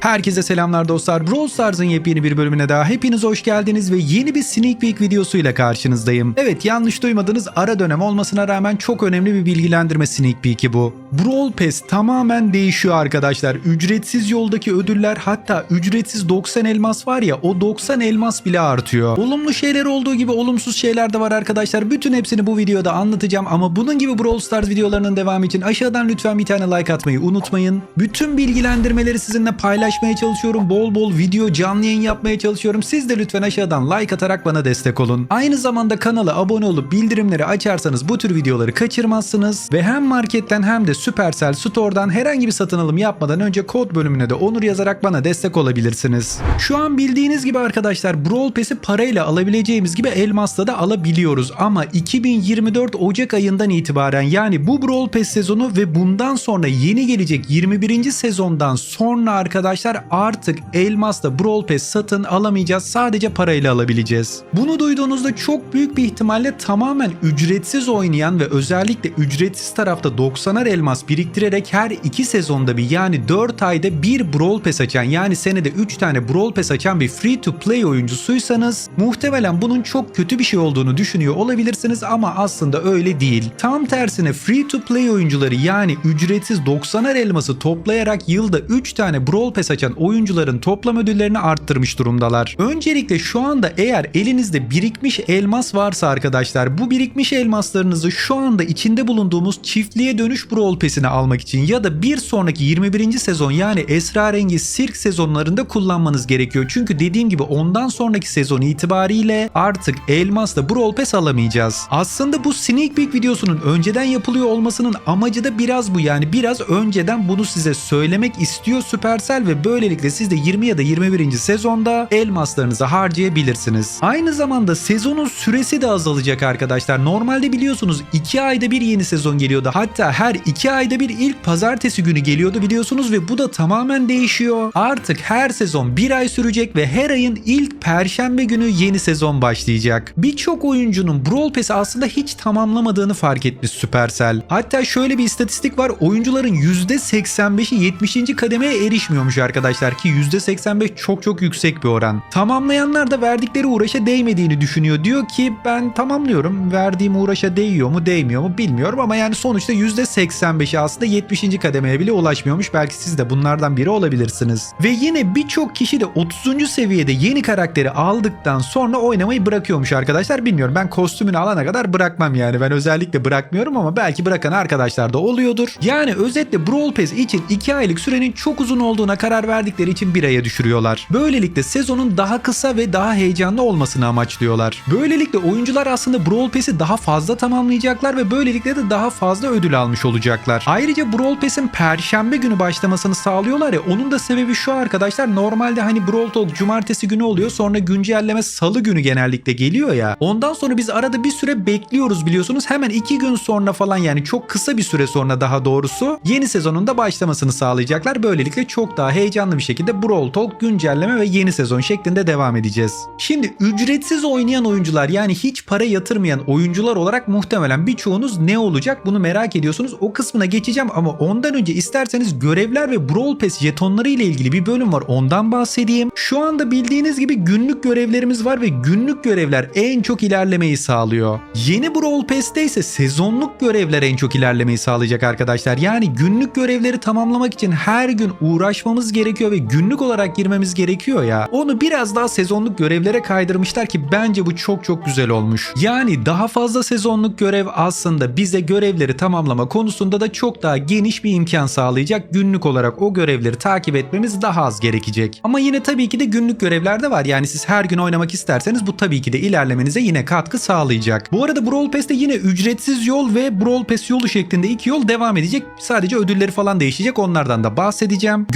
Herkese selamlar dostlar. Brawl Stars'ın yepyeni bir bölümüne daha hepiniz hoş geldiniz ve yeni bir sneak peek videosuyla karşınızdayım. Evet yanlış duymadınız ara dönem olmasına rağmen çok önemli bir bilgilendirme sneak peek'i bu. Brawl Pass tamamen değişiyor arkadaşlar. Ücretsiz yoldaki ödüller hatta ücretsiz 90 elmas var ya o 90 elmas bile artıyor. Olumlu şeyler olduğu gibi olumsuz şeyler de var arkadaşlar. Bütün hepsini bu videoda anlatacağım ama bunun gibi Brawl Stars videolarının devamı için aşağıdan lütfen bir tane like atmayı unutmayın. Bütün bilgilendirmeleri sizinle paylaşmaya çalışıyorum. Bol bol video canlı yayın yapmaya çalışıyorum. Siz de lütfen aşağıdan like atarak bana destek olun. Aynı zamanda kanala abone olup bildirimleri açarsanız bu tür videoları kaçırmazsınız ve hem marketten hem de Supercell Store'dan herhangi bir satın alım yapmadan önce kod bölümüne de onur yazarak bana destek olabilirsiniz. Şu an bildiğiniz gibi arkadaşlar Brawl Pass'i parayla alabileceğimiz gibi elmasla da alabiliyoruz ama 2024 Ocak ayından itibaren yani bu Brawl Pass sezonu ve bundan sonra yeni gelecek 21. sezondan sonra arkadaşlar artık elmasla Brawl Pass satın alamayacağız. Sadece parayla alabileceğiz. Bunu duyduğunuzda çok büyük bir ihtimalle tamamen ücretsiz oynayan ve özellikle ücretsiz tarafta 90'ar elmas biriktirerek her iki sezonda bir yani 4 ayda bir Brawl Pass açan yani senede 3 tane Brawl Pass açan bir free to play oyuncusuysanız muhtemelen bunun çok kötü bir şey olduğunu düşünüyor olabilirsiniz ama aslında öyle değil. Tam tersine free to play oyuncuları yani ücretsiz 90'ar elması toplayarak yılda 3 tane Brawl Pass açan oyuncuların toplam ödüllerini arttırmış durumdalar. Öncelikle şu anda eğer elinizde birikmiş elmas varsa arkadaşlar bu birikmiş elmaslarınızı şu anda içinde bulunduğumuz çiftliğe dönüş Brawl Pass'ini almak için ya da bir sonraki 21. sezon yani Esrarengiz Sirk sezonlarında kullanmanız gerekiyor. Çünkü dediğim gibi ondan sonraki sezon itibariyle artık elmasla Brawl Pass alamayacağız. Aslında bu sneak peek videosunun önceden yapılıyor olmasının amacı da biraz bu yani biraz önceden bunu size söylemek istiyor Supercell ve böylelikle siz de 20 ya da 21. sezonda elmaslarınızı harcayabilirsiniz. Aynı zamanda sezonun süresi de azalacak arkadaşlar. Normalde biliyorsunuz 2 ayda bir yeni sezon geliyordu. Hatta her 2 ayda bir ilk pazartesi günü geliyordu biliyorsunuz ve bu da tamamen değişiyor. Artık her sezon 1 ay sürecek ve her ayın ilk perşembe günü yeni sezon başlayacak. Birçok oyuncunun Brawl Pass'i aslında hiç tamamlamadığını fark etmiş Supercell. Hatta şöyle bir istatistik var. Oyuncuların %85'i 70. kademeye erişmiyormuş arkadaşlar ki %85 çok çok yüksek bir oran. Tamamlayanlar da verdikleri uğraşa değmediğini düşünüyor. Diyor ki ben tamamlıyorum. Verdiğim uğraşa değiyor mu değmiyor mu bilmiyorum ama yani sonuçta %85'i aslında 70. kademeye bile ulaşmıyormuş. Belki siz de bunlardan biri olabilirsiniz. Ve yine birçok kişi de 30. seviyede yeni karakteri aldıktan sonra oynamayı bırakıyormuş arkadaşlar. Bilmiyorum ben kostümünü alana kadar bırakmam yani. Ben özellikle bırakmıyorum ama belki bırakan arkadaşlar da oluyordur. Yani özetle Brawl Pass için 2 aylık sürenin çok uzun olduğuna karar verdikleri için bir aya düşürüyorlar. Böylelikle sezonun daha kısa ve daha heyecanlı olmasını amaçlıyorlar. Böylelikle oyuncular aslında Brawl Pass'i daha fazla tamamlayacaklar ve böylelikle de daha fazla ödül almış olacaklar. Ayrıca Brawl Pass'in perşembe günü başlamasını sağlıyorlar ya onun da sebebi şu arkadaşlar normalde hani Brawl Talk cumartesi günü oluyor sonra güncelleme salı günü genellikle geliyor ya. Ondan sonra biz arada bir süre bekliyoruz biliyorsunuz. Hemen iki gün sonra falan yani çok kısa bir süre sonra daha doğrusu yeni sezonun da başlamasını sağlayacaklar. Böylelikle çok daha heyecanlı bir şekilde Brawl Talk güncelleme ve yeni sezon şeklinde devam edeceğiz. Şimdi ücretsiz oynayan oyuncular yani hiç para yatırmayan oyuncular olarak muhtemelen birçoğunuz ne olacak bunu merak ediyorsunuz. O kısmına geçeceğim ama ondan önce isterseniz görevler ve Brawl Pass jetonları ile ilgili bir bölüm var. Ondan bahsedeyim. Şu anda bildiğiniz gibi günlük görevlerimiz var ve günlük görevler en çok ilerlemeyi sağlıyor. Yeni Brawl Pass'te ise sezonluk görevler en çok ilerlemeyi sağlayacak arkadaşlar. Yani günlük görevleri tamamlamak için her gün uğraşmamız gerekiyor ve günlük olarak girmemiz gerekiyor ya. Onu biraz daha sezonluk görevlere kaydırmışlar ki bence bu çok çok güzel olmuş. Yani daha fazla sezonluk görev aslında bize görevleri tamamlama konusunda da çok daha geniş bir imkan sağlayacak. Günlük olarak o görevleri takip etmemiz daha az gerekecek. Ama yine tabii ki de günlük görevler de var. Yani siz her gün oynamak isterseniz bu tabii ki de ilerlemenize yine katkı sağlayacak. Bu arada Brawl Pass'te yine ücretsiz yol ve Brawl Pass yolu şeklinde iki yol devam edecek. Sadece ödülleri falan değişecek. Onlardan da bahsedeceğim.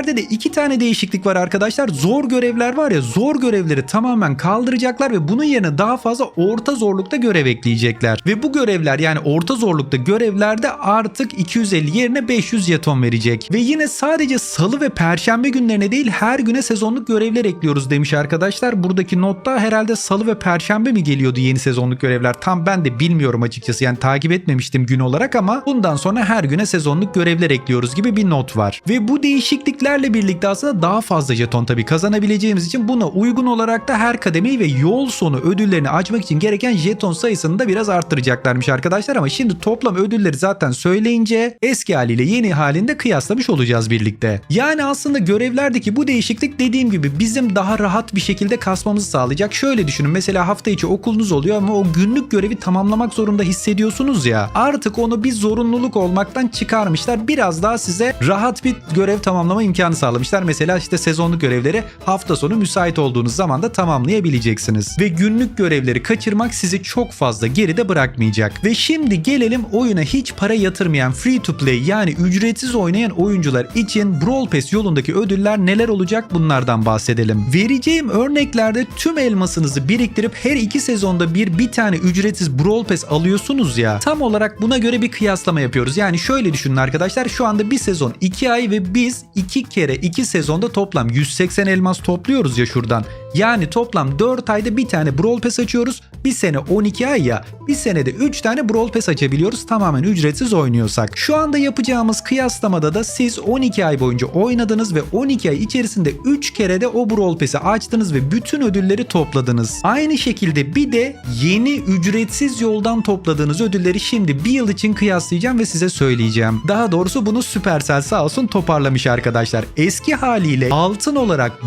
Görevlerde de iki tane değişiklik var arkadaşlar. Zor görevler var ya zor görevleri tamamen kaldıracaklar ve bunun yerine daha fazla orta zorlukta görev ekleyecekler. Ve bu görevler yani orta zorlukta görevlerde artık 250 yerine 500 jeton verecek. Ve yine sadece salı ve perşembe günlerine değil her güne sezonluk görevler ekliyoruz demiş arkadaşlar. Buradaki notta herhalde salı ve perşembe mi geliyordu yeni sezonluk görevler? Tam ben de bilmiyorum açıkçası. Yani takip etmemiştim gün olarak ama bundan sonra her güne sezonluk görevler ekliyoruz gibi bir not var. Ve bu değişiklikler Görevlerle birlikte aslında daha fazla jeton tabii kazanabileceğimiz için buna uygun olarak da her kademeyi ve yol sonu ödüllerini açmak için gereken jeton sayısını da biraz arttıracaklarmış arkadaşlar ama şimdi toplam ödülleri zaten söyleyince eski haliyle yeni halinde kıyaslamış olacağız birlikte. Yani aslında görevlerdeki bu değişiklik dediğim gibi bizim daha rahat bir şekilde kasmamızı sağlayacak. Şöyle düşünün mesela hafta içi okulunuz oluyor ama o günlük görevi tamamlamak zorunda hissediyorsunuz ya. Artık onu bir zorunluluk olmaktan çıkarmışlar. Biraz daha size rahat bir görev tamamlama imkanı sağlamışlar. Mesela işte sezonluk görevleri hafta sonu müsait olduğunuz zaman da tamamlayabileceksiniz. Ve günlük görevleri kaçırmak sizi çok fazla geride bırakmayacak. Ve şimdi gelelim oyuna hiç para yatırmayan free to play yani ücretsiz oynayan oyuncular için Brawl Pass yolundaki ödüller neler olacak bunlardan bahsedelim. Vereceğim örneklerde tüm elmasınızı biriktirip her iki sezonda bir bir tane ücretsiz Brawl Pass alıyorsunuz ya. Tam olarak buna göre bir kıyaslama yapıyoruz. Yani şöyle düşünün arkadaşlar şu anda bir sezon 2 ay ve biz 2 kere 2 sezonda toplam 180 elmas topluyoruz ya şuradan. Yani toplam 4 ayda bir tane Brawl Pass açıyoruz. Bir sene 12 ay ya. Bir senede 3 tane Brawl Pass açabiliyoruz tamamen ücretsiz oynuyorsak. Şu anda yapacağımız kıyaslamada da siz 12 ay boyunca oynadınız ve 12 ay içerisinde 3 kere de o Brawl Pass'i açtınız ve bütün ödülleri topladınız. Aynı şekilde bir de yeni ücretsiz yoldan topladığınız ödülleri şimdi bir yıl için kıyaslayacağım ve size söyleyeceğim. Daha doğrusu bunu Supercell sağ olsun toparlamış arkadaşlar. Eski haliyle altın olarak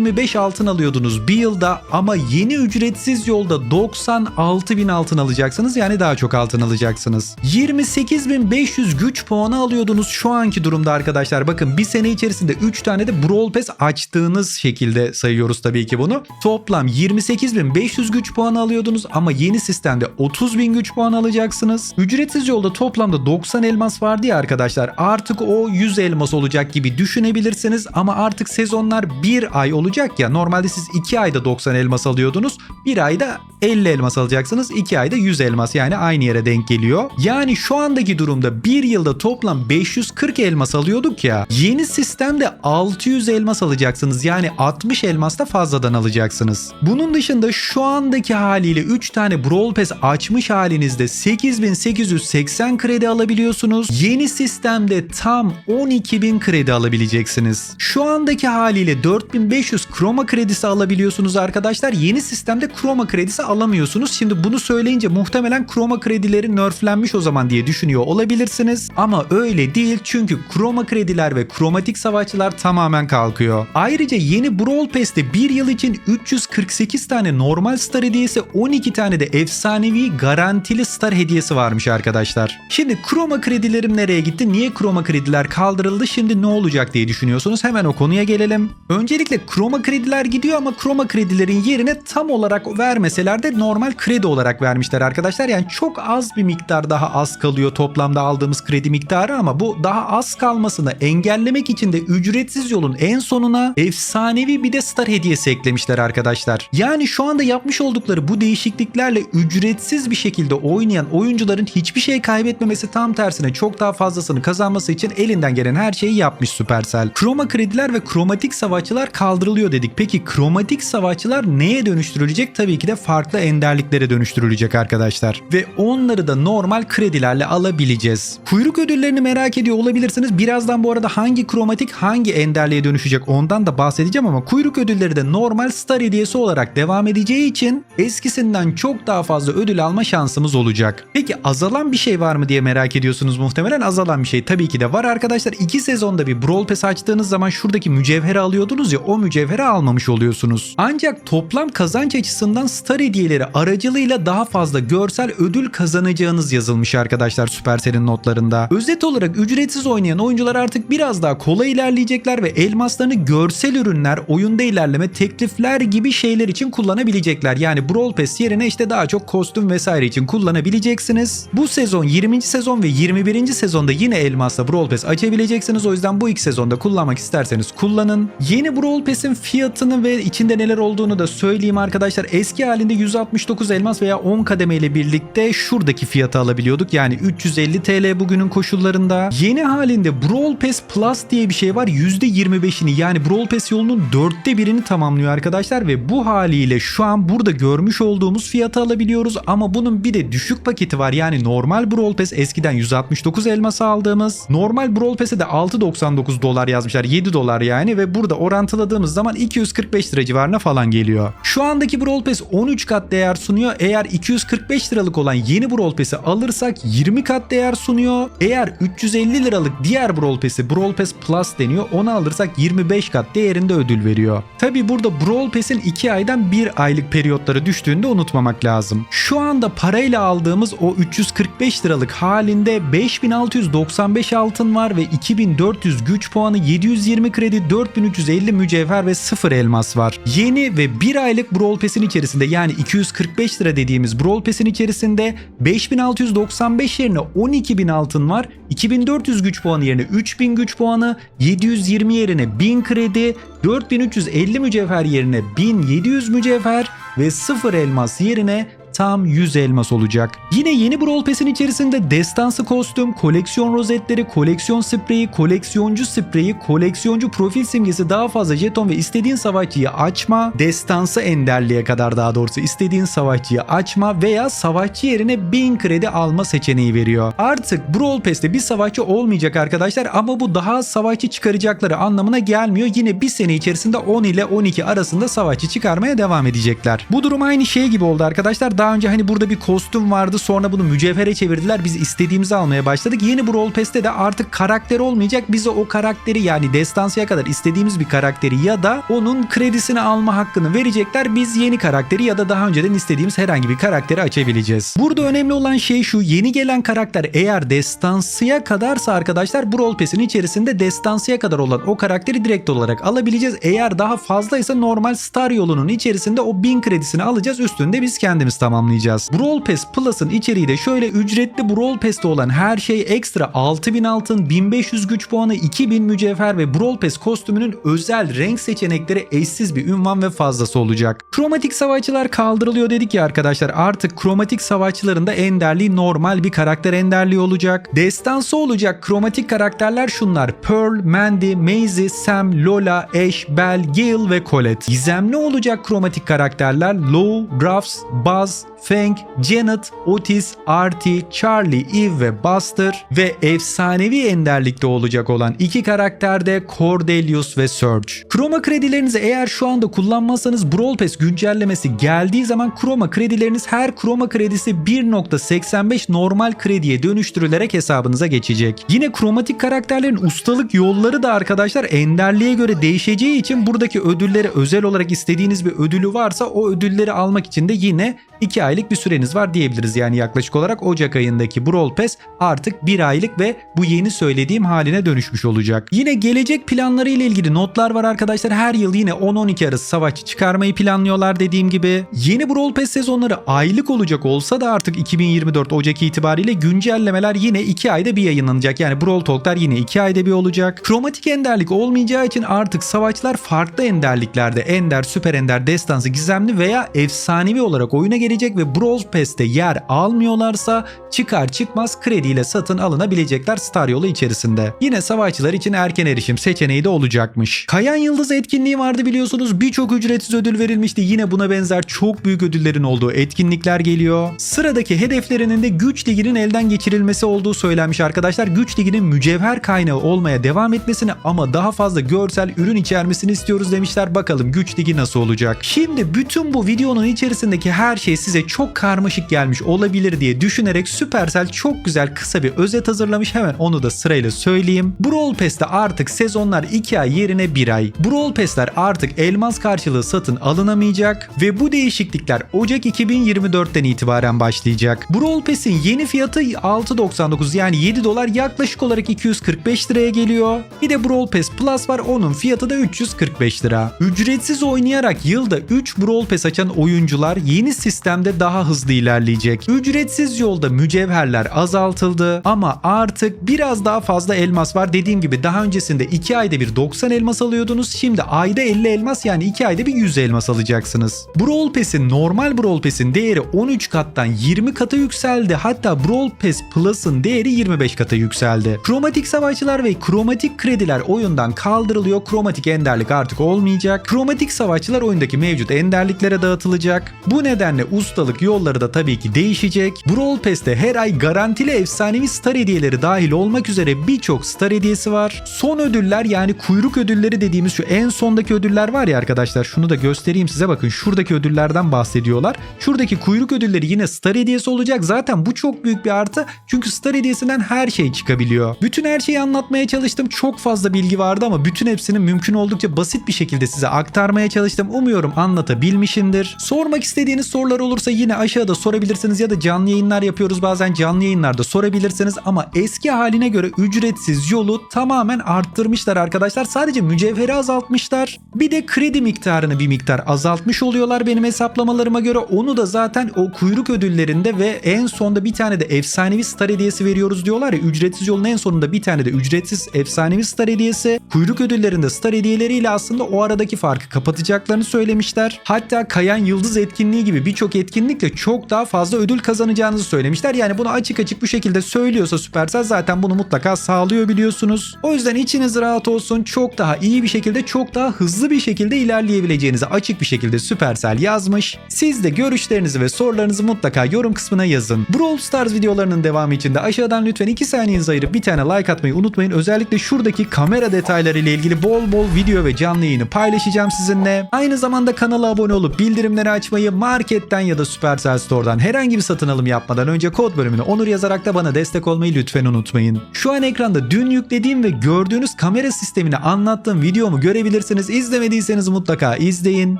90.525 altın alıyordunuz bir yılda ama yeni ücretsiz yolda 96.000 altın alacaksınız yani daha çok altın alacaksınız. 28.500 güç puanı alıyordunuz şu anki durumda arkadaşlar. Bakın bir sene içerisinde 3 tane de Brawl Pass açtığınız şekilde sayıyoruz tabii ki bunu. Toplam 28.500 güç puanı alıyordunuz ama yeni sistemde 30.000 güç puanı alacaksınız. Ücretsiz yolda toplamda 90 elmas vardı ya arkadaşlar. Artık o 100 elmas olacak gibi düşünebilirsiniz ama artık sezonlar 1 ay olacak ya. Normalde siz 2 ayda 90 elmas alıyordunuz. 1 ayda 50 elmas alacaksınız. 2 ayda 100 elmas yani aynı yere denk geliyor. Yani şu andaki durumda 1 yılda toplam 540 elmas alıyorduk ya. Yeni sistemde 600 elmas alacaksınız. Yani 60 elmas da fazladan alacaksınız. Bunun dışında şu andaki haliyle 3 tane Brawl Pass açmış halinizde 8880 kredi alabiliyorsunuz. Yeni sistemde tam 12000 kredi alabileceksiniz. Şu andaki haliyle 4500 kroma kredisi alabiliyorsunuz arkadaşlar. Yeni sistemde kroma kredisi alamıyorsunuz. Şimdi bunu söyleyince muhtemelen kroma kredileri nerflenmiş o zaman diye düşünüyor olabilirsiniz. Ama öyle değil çünkü kroma krediler ve kromatik savaşçılar tamamen kalkıyor. Ayrıca yeni Brawl Pass'te bir yıl için 348 tane normal star hediyesi 12 tane de efsanevi garantili star hediyesi varmış arkadaşlar. Şimdi kroma kredilerim nereye gitti? Niye kroma krediler kaldırıldı? Şimdi ne olacak diye düşünüyorsunuz? Hemen o konuya gelelim. Öncelikle kroma krediler gidiyor ama kroma kredilerin yerine tam olarak vermeseler de normal kredi olarak vermişler arkadaşlar. Yani çok az bir miktar daha az kalıyor toplamda aldığımız kredi miktarı ama bu daha az kalmasını engellemek için de ücretsiz yolun en sonuna efsanevi bir de star hediyesi eklemişler arkadaşlar. Yani şu anda yapmış oldukları bu değişikliklerle ücretsiz bir şekilde oynayan oyuncuların hiçbir şey kaybetmemesi tam tersine çok daha fazlasını kazanması için elinden gelen her şeyi yapmış Supercell. Kroma krediler ve kromatik savaşçılar kaldırılıyor dedik. Peki kromatik savaşçılar neye dönüştürülecek? Tabii ki de farklı enderliklere dönüştürülecek arkadaşlar. Ve onları da normal kredilerle alabileceğiz. Kuyruk ödüllerini merak ediyor olabilirsiniz. Birazdan bu arada hangi kromatik hangi enderliğe dönüşecek ondan da bahsedeceğim ama kuyruk ödülleri de normal star hediyesi olarak devam edeceği için eskisinden çok daha fazla ödül alma şansımız olacak. Peki azalan bir şey var mı diye merak ediyorsunuz muhtemelen azalan bir şey tabii ki de var arkadaşlar. 2 sezonda bir Brawl Pass açtığınız zaman şuradaki mücevheri alıyordunuz ya o mücevheri almamış oluyorsunuz. Ancak toplam kazanç açısından star hediyeleri aracılığıyla daha fazla görsel ödül kazanacağınız yazılmış arkadaşlar Supercell'in notlarında. Özet olarak ücretsiz oynayan oyuncular artık biraz daha kolay ilerleyecekler ve elmaslarını görsel ürünler, oyunda ilerleme, teklifler gibi şeyler için kullanabilecekler. Yani Brawl Pass yerine işte daha çok kostüm vesaire için kullanabileceksiniz. Bu sezon 20. sezon ve 21. sezonda yine elmasla Brawl Pass açabileceksiniz. O yüzden bu iki sezonda kullanmak isterseniz kullanın. Yeni Brawl Pass'in fiyatını ve içinde neler olduğunu da söyleyeyim arkadaşlar. Eski halinde 169 elmas veya 10 kademe ile birlikte şuradaki fiyatı alabiliyorduk. Yani 350 TL bugünün koşullarında. Yeni halinde Brawl Pass Plus diye bir şey var. %25'ini yani Brawl Pass yolunun dörtte birini tamamlıyor arkadaşlar ve bu haliyle şu an burada görmüş olduğumuz fiyatı alabiliyoruz ama bunun bir de düşük paketi var. Yani normal Brawl Pass eskiden 169 elması aldığımız. Normal Brawl Pass'e de 6.99 dolar yazmışlar. 7 dolar yani ve burada orantıladığımız zaman 245 lira civarına falan geliyor. Şu andaki Brawl Pass 13 kat değer sunuyor. Eğer 245 liralık olan yeni Brawl Pass'i alırsak 20 kat değer sunuyor. Eğer 350 liralık diğer Brawl Pass'i Brawl Pass Plus deniyor. Onu alırsak 25 kat değerinde ödül veriyor. Tabi burada Brawl Pass'in 2 aydan 1 aylık periyotları düştüğünü de unutmamak lazım. Şu anda parayla aldığımız o 345 liralık halinde 5695 altın var ve 2400 güç puanı, 720 kredi, 4350 mücevher ve 0 elmas var. Yeni ve 1 aylık Brawl Pass'in içerisinde yani 245 lira dediğimiz Brawl Pass'in içerisinde 5695 yerine 12000 altın var. 2400 güç puanı yerine 3000 güç puanı, 720 yerine 1000 kredi, 4350 mücevher yerine 1700 mücevher ve 0 elmas yerine tam 100 elmas olacak. Yine yeni Brawl Pass'in içerisinde destansı kostüm, koleksiyon rozetleri, koleksiyon spreyi, koleksiyoncu spreyi, koleksiyoncu profil simgesi daha fazla jeton ve istediğin savaşçıyı açma, destansı enderliğe kadar daha doğrusu istediğin savaşçıyı açma veya savaşçı yerine 1000 kredi alma seçeneği veriyor. Artık Brawl Pass'te bir savaşçı olmayacak arkadaşlar ama bu daha savaşçı çıkaracakları anlamına gelmiyor. Yine bir sene içerisinde 10 ile 12 arasında savaşçı çıkarmaya devam edecekler. Bu durum aynı şey gibi oldu arkadaşlar. Daha önce hani burada bir kostüm vardı sonra bunu mücevhere çevirdiler. Biz istediğimizi almaya başladık. Yeni Brawl Pass'te de artık karakter olmayacak. Bize o karakteri yani destansıya kadar istediğimiz bir karakteri ya da onun kredisini alma hakkını verecekler. Biz yeni karakteri ya da daha önceden istediğimiz herhangi bir karakteri açabileceğiz. Burada önemli olan şey şu. Yeni gelen karakter eğer destansıya kadarsa arkadaşlar Brawl Pass'in içerisinde destansıya kadar olan o karakteri direkt olarak alabileceğiz. Eğer daha fazlaysa normal Star yolunun içerisinde o 1000 kredisini alacağız. Üstünde biz kendimiz tamamlayacağız. Brawl Pass Plus'ın içeriği de şöyle ücretli Brawl Pass'te olan her şey ekstra 6000 altın, 1500 güç puanı, 2000 mücevher ve Brawl Pass kostümünün özel renk seçenekleri eşsiz bir ünvan ve fazlası olacak. Kromatik savaşçılar kaldırılıyor dedik ya arkadaşlar artık kromatik savaşçıların da enderliği normal bir karakter enderliği olacak. Destansı olacak kromatik karakterler şunlar. Pearl, Mandy, Maisie, Sam, Lola, Ash, Belle, Gale ve Colette. Gizemli olacak kromatik karakterler Lou, Ruffs, Buzz, Fang, Janet, Otis, Artie, Charlie, Eve ve Buster ve efsanevi enderlikte olacak olan iki karakter de Cordelius ve Surge. Chroma kredilerinizi eğer şu anda kullanmazsanız Brawl Pass güncellemesi geldiği zaman Chroma kredileriniz her Chroma kredisi 1.85 normal krediye dönüştürülerek hesabınıza geçecek. Yine kromatik karakterlerin ustalık yolları da arkadaşlar enderliğe göre değişeceği için buradaki ödülleri özel olarak istediğiniz bir ödülü varsa o ödülleri almak için de yine 2 aylık bir süreniz var diyebiliriz. Yani yaklaşık olarak Ocak ayındaki Brawl Pass artık 1 aylık ve bu yeni söylediğim haline dönüşmüş olacak. Yine gelecek planları ile ilgili notlar var arkadaşlar. Her yıl yine 10-12 arası savaşçı çıkarmayı planlıyorlar dediğim gibi. Yeni Brawl Pass sezonları aylık olacak olsa da artık 2024 Ocak itibariyle güncellemeler yine 2 ayda bir yayınlanacak. Yani Brawl Talk'lar yine 2 ayda bir olacak. Kromatik enderlik olmayacağı için artık savaşçılar farklı enderliklerde ender, süper ender, destansı, gizemli veya efsanevi olarak oyuna gelecek ve Brawl Pass'te yer almıyorlarsa çıkar çıkmaz krediyle satın alınabilecekler Star yolu içerisinde. Yine savaşçılar için erken erişim seçeneği de olacakmış. Kayan Yıldız etkinliği vardı biliyorsunuz. Birçok ücretsiz ödül verilmişti. Yine buna benzer çok büyük ödüllerin olduğu etkinlikler geliyor. Sıradaki hedeflerinin de güç liginin elden geçirilmesi olduğu söylenmiş arkadaşlar. Güç liginin mücevher kaynağı olmaya devam etmesini ama daha fazla görsel ürün içermesini istiyoruz demişler. Bakalım güç ligi nasıl olacak? Şimdi bütün bu videonun içerisindeki her şey size çok karmaşık gelmiş olabilir diye düşünerek Supercell çok güzel kısa bir özet hazırlamış. Hemen onu da sırayla söyleyeyim. Brawl Pass'te artık sezonlar 2 ay yerine 1 ay. Brawl Pass'ler artık elmas karşılığı satın alınamayacak ve bu değişiklikler Ocak 2024'ten itibaren başlayacak. Brawl Pass'in yeni fiyatı 6.99 yani 7 dolar yaklaşık olarak 245 liraya geliyor. Bir de Brawl Pass Plus var onun fiyatı da 345 lira. Ücretsiz oynayarak yılda 3 Brawl Pass açan oyuncular yeni sistem sistemde daha hızlı ilerleyecek. Ücretsiz yolda mücevherler azaltıldı ama artık biraz daha fazla elmas var. Dediğim gibi daha öncesinde 2 ayda bir 90 elmas alıyordunuz. Şimdi ayda 50 elmas yani 2 ayda bir 100 elmas alacaksınız. Brawl Pass'in normal Brawl Pass'in değeri 13 kattan 20 kata yükseldi. Hatta Brawl Pass Plus'ın değeri 25 kata yükseldi. Kromatik savaşçılar ve kromatik krediler oyundan kaldırılıyor. Kromatik enderlik artık olmayacak. Kromatik savaşçılar oyundaki mevcut enderliklere dağıtılacak. Bu nedenle ustalık yolları da tabii ki değişecek. Brawl Pass'te her ay garantili efsanevi star hediyeleri dahil olmak üzere birçok star hediyesi var. Son ödüller yani kuyruk ödülleri dediğimiz şu en sondaki ödüller var ya arkadaşlar şunu da göstereyim size bakın şuradaki ödüllerden bahsediyorlar. Şuradaki kuyruk ödülleri yine star hediyesi olacak. Zaten bu çok büyük bir artı. Çünkü star hediyesinden her şey çıkabiliyor. Bütün her şeyi anlatmaya çalıştım. Çok fazla bilgi vardı ama bütün hepsini mümkün oldukça basit bir şekilde size aktarmaya çalıştım. Umuyorum anlatabilmişimdir. Sormak istediğiniz sorular olursa yine aşağıda sorabilirsiniz ya da canlı yayınlar yapıyoruz. Bazen canlı yayınlarda sorabilirsiniz ama eski haline göre ücretsiz yolu tamamen arttırmışlar arkadaşlar. Sadece mücevheri azaltmışlar. Bir de kredi miktarını bir miktar azaltmış oluyorlar benim hesaplamalarıma göre. Onu da zaten o kuyruk ödüllerinde ve en sonda bir tane de efsanevi star hediyesi veriyoruz diyorlar ya. Ücretsiz yolun en sonunda bir tane de ücretsiz efsanevi star hediyesi. Kuyruk ödüllerinde star hediyeleriyle aslında o aradaki farkı kapatacaklarını söylemişler. Hatta Kayan Yıldız etkinliği gibi birçok etkinlikle çok daha fazla ödül kazanacağınızı söylemişler. Yani bunu açık açık bu şekilde söylüyorsa Supercell zaten bunu mutlaka sağlıyor biliyorsunuz. O yüzden içiniz rahat olsun. Çok daha iyi bir şekilde, çok daha hızlı bir şekilde ilerleyebileceğinizi açık bir şekilde Supercell yazmış. Siz de görüşlerinizi ve sorularınızı mutlaka yorum kısmına yazın. Brawl Stars videolarının devamı için de aşağıdan lütfen 2 saniyenizi ayırıp bir tane like atmayı unutmayın. Özellikle şuradaki kamera detayları ile ilgili bol bol video ve canlı yayını paylaşacağım sizinle. Aynı zamanda kanala abone olup bildirimleri açmayı, marketten ya da Supercell Store'dan herhangi bir satın alım yapmadan önce kod bölümüne onur yazarak da bana destek olmayı lütfen unutmayın. Şu an ekranda dün yüklediğim ve gördüğünüz kamera sistemini anlattığım videomu görebilirsiniz. İzlemediyseniz mutlaka izleyin.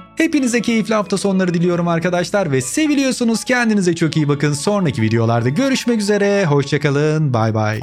Hepinize keyifli hafta sonları diliyorum arkadaşlar ve seviliyorsunuz. Kendinize çok iyi bakın. Sonraki videolarda görüşmek üzere. Hoşçakalın. Bay bay.